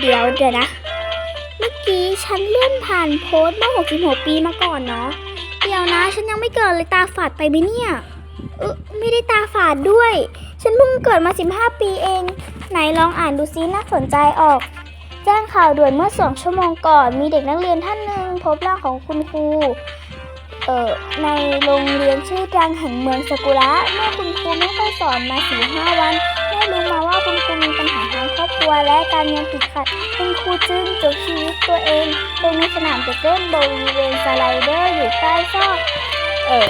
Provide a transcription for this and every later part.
เดี๋ยวเดี๋ยวนะ เมื่อกี้ฉันเลื่อนผ่านโพสต์เมื่อ66 ปีมาก่อนเนาะ เดี๋ยวนะ ฉันยังไม่เกิดเลยตาฝาดไปไหมเนี่ยเออไม่ได้ตาฝาดด้วย ฉันเพิ่งเกิดมา 15 ปีเอง ไหนลองอ่านดูซิน่าสนใจออก แจ้งข่าวด่วนเมื่อสองชั่วโมงก่อน มีเด็กนักเรียนท่านหนึ่งพบร่างของคุณครูเอ่อในโรงเรียนชื่อดังแห่งเมืองสกุระเมื่อคุณครูไม่ค่อยสอนมาสี่ห้าวัน คุณครูมีปัญหาทางครอบครัวและการเงินติดขัด คุณครูจึงจบชีวิตตัวเองลงในสนามเด็กเล่นบริเวณสไลเดอร์อยู่ใต้ซอกเออ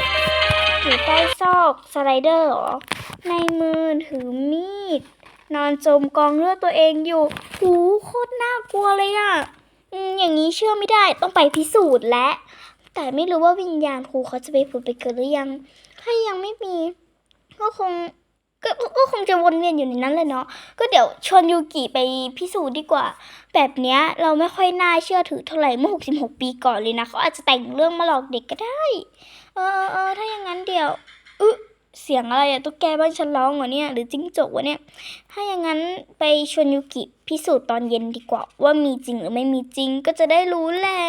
อยู่ใต้ซอกสไลเดอร์หรอ ในมือถือมีด นอนจมกองเลือดตัวเองอยู่ หูโคตรน่ากลัวเลยอะอืมอย่างนี้เชื่อไม่ได้ต้องไปพิสูจน์และ แต่ไม่รู้ว่าวิญญาณครูเขาจะไปผุดไปเกิดหรือยัง ถ้ายังไม่มี ก็คง ก็ก็คงจะวนเวียนอยู่ในนั้นเลยเนาะก็เดี๋ยวชวนยูกิไปพิสูจน์ดีกว่า แบบเนี้ยเราไม่ค่อยน่าเชื่อถือเท่าไหร่เมื่อ 66 ปีก่อนเลยนะเขาอาจจะแต่งเรื่องมาหลอกเด็กก็ได้ เออเออถ้าอย่างนั้นเดี๋ยวอึเสียงอะไรอะตุ๊กแกบ้านฉันร้องเหรอเนี่ย หรือจิ้งจกวะเนี่ย ถ้าอย่างนั้นไปชวนยูกิพิสูจน์ตอนเย็นดีกว่า ว่ามีจริงหรือไม่มีจริงก็จะได้รู้แหละ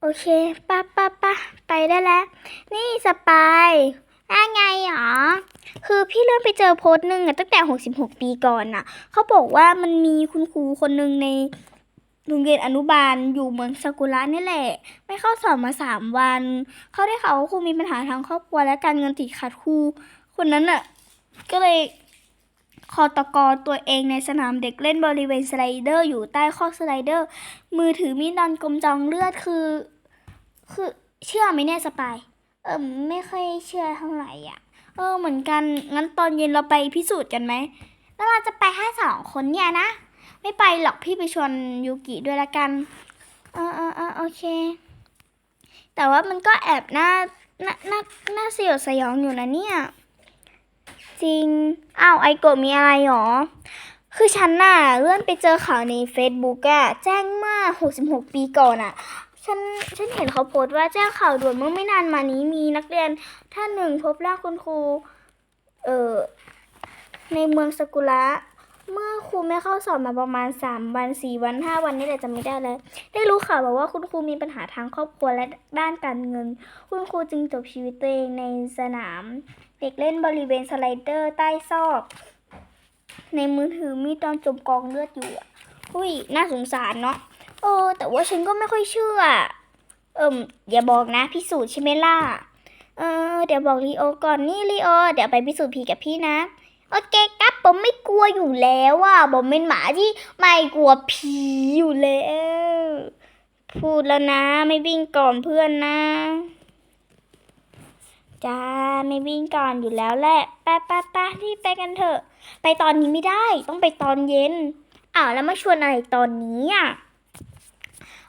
โอเคป้าป้าป้าไปได้แล้ว นี่สปาย ว่าไงหรอ คือพี่เริ่มไปเจอโพสต์หนึ่งอะตั้งแต่ 66 ปีก่อนน่ะเขาบอกว่ามันมีคุณครูคนหนึ่งในโรงเรียนอนุบาลอยู่เมืองซากุระนี่แหละ ไม่เข้าสอบมาสามวัน เขาได้ข่าวว่าครูมีปัญหาทางครอบครัวและการเงินติดขัดครูคนนั้นน่ะก็เลยคอตกอตัวเองในสนามเด็กเล่นบริเวณสไลเดอร์ อยู่ใต้ข้อสไลเดอร์ มือถือมีดนอนกลมจองเลือดคือ คือเชื่อไหมเนี่ยสปาย เออไม่ค่อยเชื่อเท่าไหร่อะ เออเหมือนกันงั้นตอนเย็นเราไปพิสูจน์กันไหมแล้วเราจะไปแค่สองคนเนี่ยนะ ไม่ไปหรอกพี่ไปชวนยูกิด้วยละกันเออเออเออโอเค แต่ว่ามันก็แอบน่าน่าน่าน่าสยดสยองอยู่นะเนี่ย จริงอ้าวไอโกะมีอะไรหรอ คือฉันน่ะเลื่อนไปเจอข่าวใน Facebook อะแจ้งเมื่อ 66 ปีก่อนอะ ฉันฉันเห็นเขาโพสต์ว่าแจ้งข่าวด่วนเมื่อไม่นานมานี้มีนักเรียนท่านหนึ่งพบร่างคุณครู เอ่อ ในเมืองสกุระ เมื่อครูไม่เข้าสอบมาประมาณ3วัน4วัน5วันนี่แหละจะไม่ได้แล้ว ได้รู้ข่าวมาว่าคุณครูมีปัญหาทางครอบครัวและด้านการเงิน คุณครูจึงจบชีวิตตัวเองในสนาม เด็กเล่นบริเวณสไลเดอร์ใต้ซอก ในมือถือมีตอนจมกองเลือดอยู่อุ้ยน่าสงสารเนาะ เออ แต่ว่าฉันก็ไม่ค่อยเชื่อ เอิมอย่าบอกนะพิสูจน์ใช่ไหมล่ะ เออ เดี๋ยวบอกลีโอก่อนนี่ลีโอ เดี๋ยวไปพิสูจน์ผีกับพี่นะ โอเคครับผมไม่กลัวอยู่แล้วอะผมเป็นหมาที่ไม่กลัวผีอยู่แล้ว พูดแล้วนะไม่วิ่งก่อนเพื่อนนะจ้าไม่วิ่งก่อนอยู่แล้วแหละไปไปไปรีบไปกันเถอะ ไปตอนนี้ไม่ได้ ต้องไปตอนเย็นอ้าวแล้วมาชวนอะไรตอนนี้อะ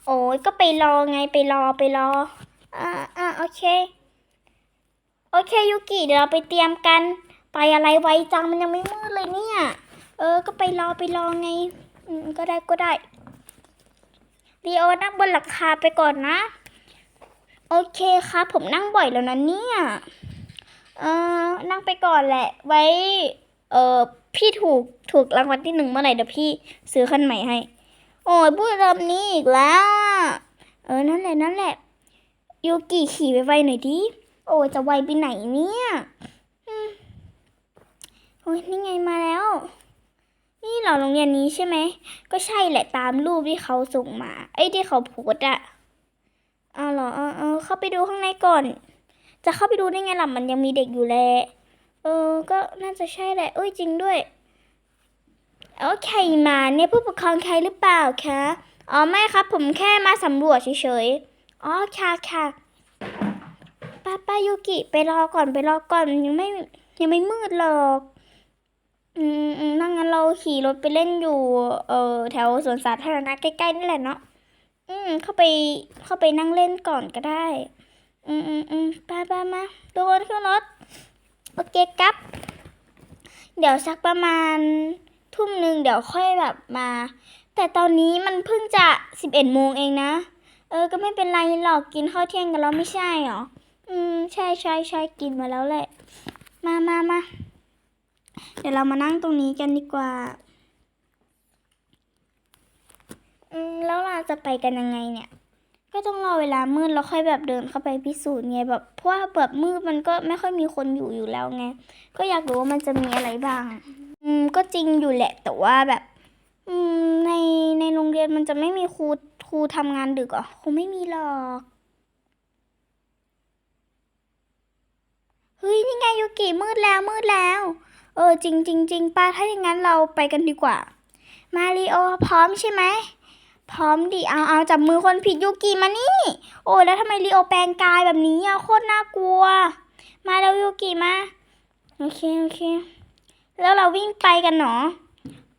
อ้ยก็ไปรอไงไปรอไปรอ อ่าอ่าโอเค โอเคยูกิเดี๋ยวเราไปเตรียมกัน ไปอะไรไวจังมันยังไม่มืดเลยเนี่ย เออ ก็ไปรอไปรอไง อืมก็ได้ก็ได้ลีโอนั่งบนหลังคาไปก่อนนะ โอเคครับผมนั่งบ่อยแล้วนะเนี่ย เออนั่งไปก่อนแหละ ไว้ เออพี่ถูกถูกรางวัลที่หนึ่งเมื่อไหร่เดี๋ยวพี่ซื้อคันใหม่ให้ โอ้ยพูดคำนี้อีกแล้ว อะเออนั่นแหละนั่นแหละยูกิขี่ไปไวๆหน่อยดิโอ้จะไวไปไหนเนี่ยโอ้ยนี่ไงมาแล้ว นี่เหรอโรงเรียนนี้ใช่ไหมก็ใช่แหละตามรูปที่เขาส่งมา ไอ้ที่เขาโพสอะเอาเหรอเออเออเข้าไปดูข้างในก่อน จะเข้าไปดูได้ไงล่ะมันยังมีเด็กอยู่แลเออ ก็น่าจะใช่แหละเอ้ยจริงด้วยโอเคมาเนี่ยผู้ปกครองใครหรือเปล่าคะ อ๋อไม่ครับ ผมแค่มาสำรวจเฉยๆ อ๋อค่ะค่ะป้าป้ายูกิไปรอก่อนไปรอก่อนยังไม่ยังไม่มืดหรอกอืมอืมนั่งงั้นเราขี่รถไปเล่นอยู่ เอ่อแถวสวนสาธารณะใกล้ๆนี่แหละเนาะ อืม เข้าไปเข้าไปนั่งเล่นก่อนก็ได้ อืมอืมอืมไปไปมาทุกคนขึ้นรถ โอเคครับ เดี๋ยวสักประมาณทุ่มหนึ่งเดี๋ยวค่อยแบบมา แต่ตอนนี้มันเพิ่งจะสิบเอ็ดโมงเองนะ เออ ก็ไม่เป็นไรหรอกกินข้าวเที่ยงกันแล้วไม่ใช่หรอ อืม ใช่ใช่ใช่กินมาแล้วแหละ มามามาเดี๋ยวเรามานั่งตรงนี้กันดีกว่าแล้วเราจะไปกันยังไงเนี่ย ก็ต้องรอเวลามืดแล้วค่อยแบบเดินเข้าไปพิสูจน์ไงแบบเพราะว่าแบบมืดมันก็ไม่ค่อยมีคนอยู่อยู่แล้วไง ก็อยากรู้ว่ามันจะมีอะไรบ้าง อืม ก็จริงอยู่แหละแต่ว่าแบบ อืมในในโรงเรียนมันจะไม่มีครูครูทำงานดึกเหรอคงไม่มีหรอกเฮ้ยนี่ไงยูกิมืดแล้วมืดแล้ว เออจริงจริงจริงป้าถ้าอย่างนั้นเราไปกันดีกว่า มาริโอพร้อมใช่ไหมพร้อมดิเอาเอาจับมือคนผิดยูกิมานี่ โอ้แล้วทำไมลีโอแปลงกายแบบนี้อะโคตรน่ากลัว มาแล้วยูกิมาโอเคโอเค แล้วเราวิ่งไปกันเนาะ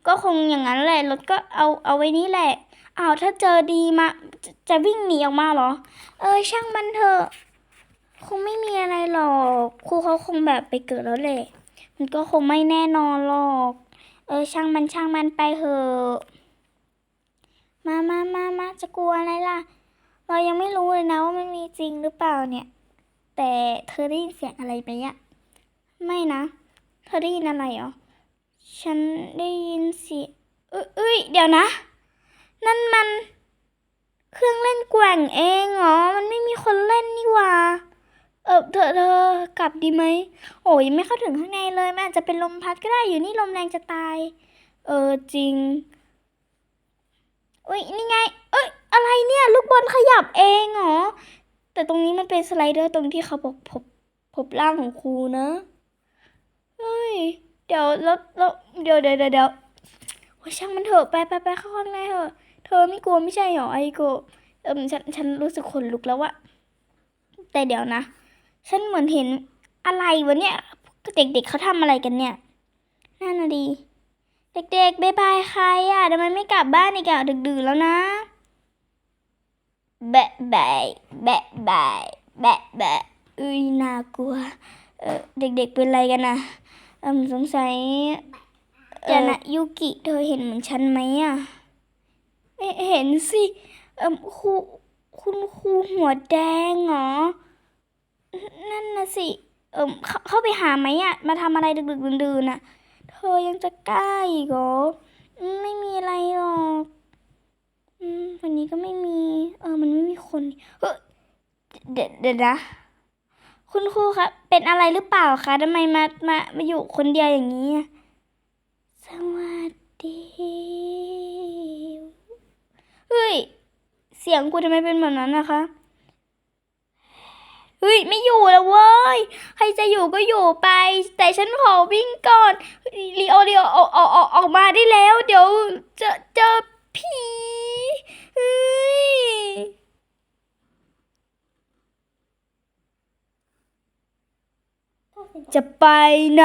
ก็คงอย่างนั้นแหละรถก็เอาเอาไว้นี่แหละอ้าวถ้าเจอดีมาจะจะวิ่งหนีออกมาเหรอ เออช่างมันเถอะ คงไม่มีอะไรหรอกครูเขาคงแบบไปเกิดแล้วแหละมันก็คงไม่แน่นอนหรอก เออช่างมันช่างมันไปเถอะมามามามาจะกลัวอะไรล่ะ เรายังไม่รู้เลยนะว่ามันมีจริงหรือเปล่าเนี่ย แต่เธอได้ยินเสียงอะไรไหมอะไม่นะ เธอได้ยินอะไรเหรอ ฉันได้ยินเสียงเอ้ยเดี๋ยวนะ นั่นมัน เครื่องเล่นแกว่งเองเหรอ มันไม่มีคนเล่นนี่หว่า เออเธอเธอกลับดีไหม โอ้ยยังไม่เข้าถึงข้างในเลย มันอาจจะเป็นลมพัดก็ได้อยู่นี่ลมแรงจะตาย เออจริงอุ้ยนี่ไง เอ้ยอะไรเนี่ยลูกบอลขยับเองเหรอ แต่ตรงนี้มันเป็นสไลเดอร์ตรงที่เขาบอกพบพบร่างของครูเฮ้ย เดี๋ยวแล้วแล้วเดี๋ยวเดี๋ยวเดี๋ยววโอ้ช่างมันเถอะไปไปไปเข้าข้างในเถอะ เธอไม่กลัวไม่ใช่เหรอไอโกเออฉันฉันรู้สึกขนลุกแล้วอะแต่เดี๋ยวนะ ฉันเหมือนเห็นอะไรวะเนี่ยเด็กๆเขาทำอะไรกันเนี่ยนั่นน่ะดี เด็กๆบายบายใครอะทำไมไม่กลับบ้านอีกอะดึกดื่นแล้วนะแบะแบะแบะแบะแบะแบะอุ้ยน่ากลัวเออเด็กๆเป็นอะไรกันนะ เออสงสัยเดี๋ยวนะยูกิเธอเห็นเหมือนฉันไหมอะเอ๊ะเห็นสิเออครูคุณครูหัวแดงเหรอ นั่นน่ะสิ เออเข้าเข้าไปหาไหมอะ มาทำอะไรดึกๆดื่นๆน่ะ เธอยังจะกล้าอีกเหรออืมไม่มีอะไรหรอกอืมวันนี้ก็ไม่มี เออ มันไม่มีคน เออเดี๋ยวเดี๋ยวนะ คุณครูครับเป็นอะไรหรือเปล่าคะทำไมมามามาอยู่คนเดียวอย่างนี้ สวัสดีเฮ้ย เสียงกูทำไมเป็นแบบนั้นนะคะเฮ้ยไม่อยู่แล้วเว้ย ใครจะอยู่ก็อยู่ไป แต่ฉันขอวิ่งก่อนลีโอลีโอออกออกออกออกมาได้แล้ว เดี๋ยวเจอเจอผีเฮ้ย จะไปไหน